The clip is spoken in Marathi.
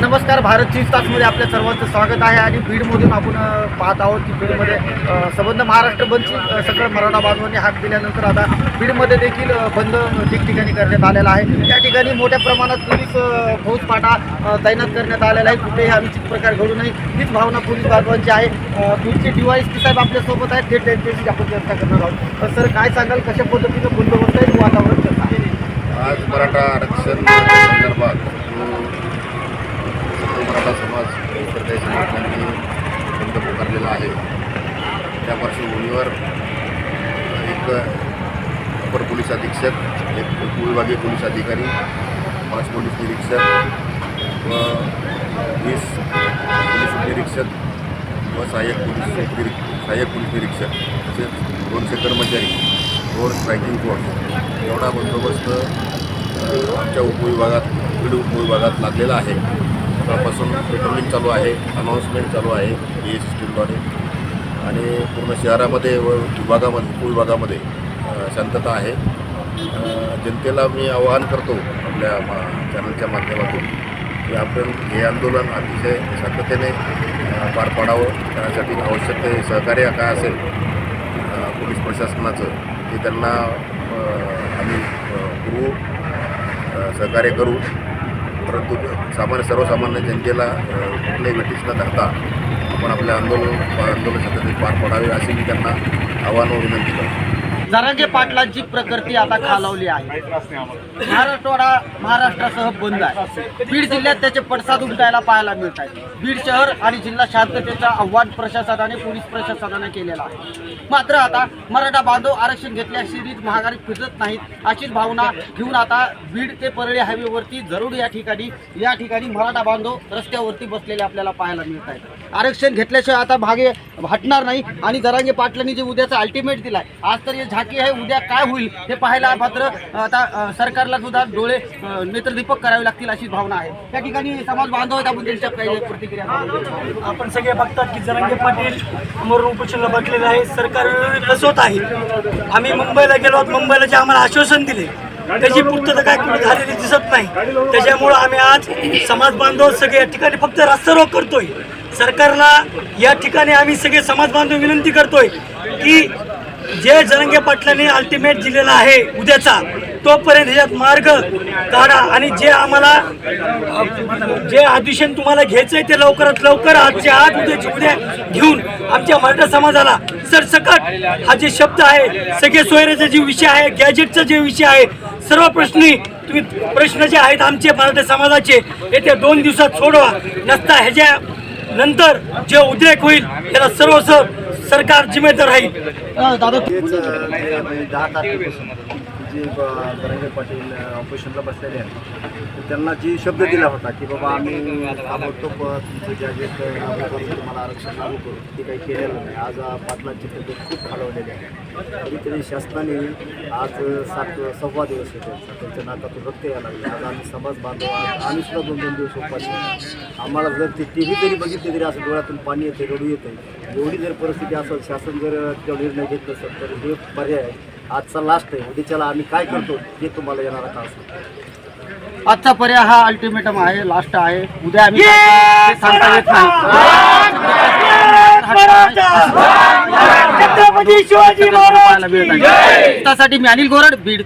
नमस्कार भारत चीज तासमध्ये आपल्या सर्वांचं स्वागत आहे आणि बीडमधून आपण पाहत आहोत की बीडमध्ये अ, संबंध महाराष्ट्र बंदची सगळं मराठा बांधवांनी हात दिल्यानंतर आता बीडमध्ये देखील बंद ठिकठिकाणी करण्यात आलेला आहे. त्या ठिकाणी मोठ्या प्रमाणात पोलीस अ, फौजफाटा तैनात करण्यात आलेला आहे. कुठेही अनुचित प्रकार घडू नये हीच भावना पोलीस बांधवांची आहे. अ, डिवाईस डीवायस साहेब आपल्यासोबत आहेत. थेट त्यांच्याशी आपण चर्चा करणार आहोत. तर सर काय सांगाल? कशा पद्धतीनं बंदोबस्त आहे आहे? मराठा आरक्षण संदर्भात जो मराठा समाज सरकारी संघटनांनी बंद पुकारलेला आहे त्या पार्श्वभूमीवर एक अपर पोलीस अधीक्षक एक विभागीय पोलीस अधिकारी पाच पोलीस निरीक्षक व वीस पोलीस उपनिरीक्षक व सहाय्यक पोलीस उपनिरीक्षक सहाय्यक पोलीस निरीक्षक तसेच दोनशे कर्मचारी फोर स्ट्रायकिंग फोर्स एवढा बंदोबस्त आमच्या उपविभागात बीड उपविभागात लागलेला आहे. सकाळपासून पेट्रोलिंग चालू आहे अनाऊन्समेंट चालू आहे बी एस सिस्टीमद्वारे आणि पूर्ण शहरामध्ये व विभागामध्ये उपविभागामध्ये शांतता आहे. जनतेला मी आवाहन करतो आपल्या मा चॅनलच्या माध्यमातून की आपण हे आंदोलन अतिशय शांततेने पार पाडावं. त्यासाठी आवश्यक ते सहकार्य काय असेल पोलीस प्रशासनाचं ते त्यांना आम्ही अ, पुरवू सहकार्य करू. परंतु सामान्य सर्वसामान्य जनतेला कुठल्याही वेटीस न धरता आपण आपले आंदोलन आंदोलन सतत पार पाडावे असे मी त्यांना आव्हान विनंती करतो. जरांगे पाटलांची प्रकृती आता खालावली आहे. महाराष्ट्रवाडा महाराष्ट्रासह बंद आहे. बीड जिल्ह्यात त्याचे पडसाद उमटायला पाहायला मिळत आहे. बीड शहर आणि जिल्हा शांततेचं आव्हान प्रशासनाने पोलीस प्रशासनाने केलेलं आहे. मात्र आता मराठा बांधव आरक्षण घेतल्याशिरीज महागारी फिरत नाहीत अशीच भावना घेऊन आता बीड ते परळी हायवेवरती जरूर या ठिकाणी या ठिकाणी मराठा बांधव रस्त्यावरती बसलेले आपल्याला पाहायला मिळत आहेत. आरक्षण घेतल्याशिवाय आता भागे हटणार नाही. आणि जरांगे पाटलांनी जे उद्याचा अल्टिमेट दिलाय आज तर हे झाकी आहे उद्या काय होईल हे पाहायला मात्र आता सरकारला सुद्धा डोळे नेत्रदीपक करावे लागतील अशी भावना आहे. त्या ठिकाणी समाज बांधव आहेत आपण त्यांच्या काही प्रतिक्रिया आपण सगळे बघतात की जरांगे पाटील समोरून उपोषणाला बसलेले आहे सरकार फसवत आहे. आम्ही मुंबईला गेलो आहोत. मुंबईला जे आम्हाला आश्वासन दिले त्याची पूर्तता काय कुठे झालेली दिसत नाही. त्याच्यामुळं आम्ही आज समाज बांधव सगळे या ठिकाणी फक्त रास्तारोक करतोय. सरकारला या ठिकाणी आम्ही सगळे समाज बांधव विनंती करतोय की जे जरंगे पाटलांनी अल्टिमेट दिलेला आहे उद्याचा तोपर्यंत ह्याच्यात मार्ग काढा आणि जे आम्हाला जे आदिशन तुम्हाला घ्यायचंय ते लवकरात लवकर आजच्या आज उद्याची उद्या घेऊन आमच्या मराठा समाजाला सरसकट हा जे शब्द आहे सगळे सोयऱ्याचा जे विषय आहे गॅजेटचा जे विषय आहे सर्व प्रश्नी तुम्ही प्रश्न जे आहेत आमचे मराठा समाजाचे येत्या दोन दिवसात सोडवा. नसता ह्याच्या नंतर जे उद्रेक होईल त्याला सर्व सरकार जिम्मेदार राहील. जे पाटील ऑपरेशनला बसलेले आहेत. तर त्यांना जी शब्द दिला होता की बाबा आम्ही ताबडतोब अ, तुमचं जे जे तुम्हाला आरक्षण लागू करू ते काही केलेलं नाही. आज पाटलांची तब्येत खूप खालवलेली आहे. तरी तरी शासनाने आज सात सव्वा दिवस होते. त्यांच्या नाकातून रक्त यायला लागले. आज आम्ही समाज बांधव आम्ही सुद्धा दोन दोन दिवस उपाशी आम्हाला जर ते टी व्ही तरी बघितली तरी असं डोळ्यातून पाणी येते रडू येते एवढी जर परिस्थिती असेल शासन जर तो निर्णय घेतलं नसेल तर हे पर्याय आहे. आजचा लास्ट आहे. उद्याच्याला आम्ही काय करतो हे तुम्हाला येणारा का असेल आजचा पर्याय हा अल्टिमेटम आहे लास्ट आहे. उद्या आम्ही काय ते सांगता येत नाही. त्यासाठी मी अनिल गोरड बीड.